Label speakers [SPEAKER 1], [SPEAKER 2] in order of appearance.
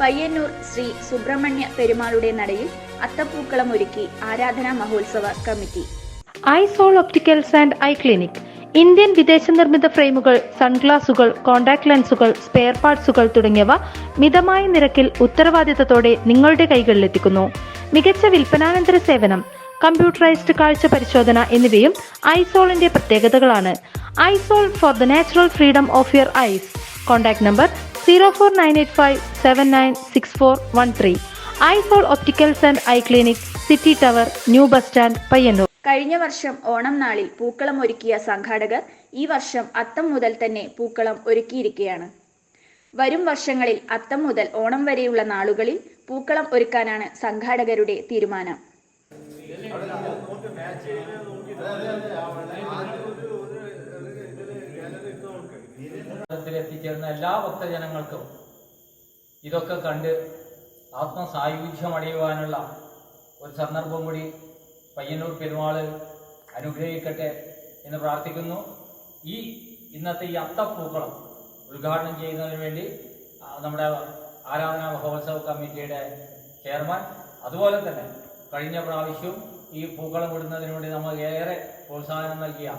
[SPEAKER 1] പയ്യന്നൂർ ശ്രീ സുബ്രഹ്മണ്യ പെരുമാളുടെ നടയിൽ അത്തപ്പൂക്കളം ഒരുക്കി ആരാധനാ മഹോത്സവ committee.
[SPEAKER 2] Isol opticals and eye clinic. Indian വിദേശ നിർമ്മിത ഫ്രെയിമുകൾ സൺഗ്ലാസുകൾ കോൺടാക്ട് ലെൻസുകൾ സ്പെയർ പാർട്സുകൾ തുടങ്ങിയവ മിതമായ നിരക്കിൽ ഉത്തരവാദിത്തത്തോടെ നിങ്ങളുടെ കൈകളിലെത്തിക്കുന്നു മികച്ച വിൽപ്പനാനന്തര സേവനം കമ്പ്യൂട്ടറൈസ്ഡ് കാഴ്ച പരിശോധന എന്നിവയും ഐസോളിന്റെ പ്രത്യേകതകളാണ്. Isol for the natural freedom of your eyes. Contact number zero four nine eight five seven nine six four one three Isol opticals and eye clinic city tower new bus stand Payyanur.
[SPEAKER 1] കഴിഞ്ഞ വർഷം ഓണം നാളിൽ പൂക്കളം ഒരുക്കിയ സംഘാടകർ ഈ വർഷം അത്തം മുതൽ തന്നെ പൂക്കളം ഒരുക്കിയിരിക്കുകയാണ്. വരും വർഷങ്ങളിൽ അത്തം മുതൽ ഓണം വരെയുള്ള നാളുകളിൽ പൂക്കളം ഒരുക്കാനാണ് സംഘാടകരുടെ തീരുമാനം.
[SPEAKER 3] ത്തിൽ എത്തിച്ചേർന്ന എല്ലാ ഭക്തജനങ്ങൾക്കും ഇതൊക്കെ കണ്ട് ആത്മസായുജ്യമടയുവാനുള്ള ഒരു സന്ദർഭം കൂടി പയ്യന്നൂർ പെരുമാൾ അനുഗ്രഹിക്കട്ടെ എന്ന് പ്രാർത്ഥിക്കുന്നു. ഈ ഇന്നത്തെ ഈ അത്തപ്പൂക്കളം ഉദ്ഘാടനം ചെയ്യുന്നതിന് വേണ്ടി നമ്മുടെ ആരാധനാ മഹോത്സവ കമ്മിറ്റിയുടെ ചെയർമാൻ. അതുപോലെ തന്നെ കഴിഞ്ഞ പ്രാവശ്യവും ഈ പൂക്കളം ഇടുന്നതിന് വേണ്ടി നമ്മൾ ഏറെ പ്രോത്സാഹനം നൽകിയ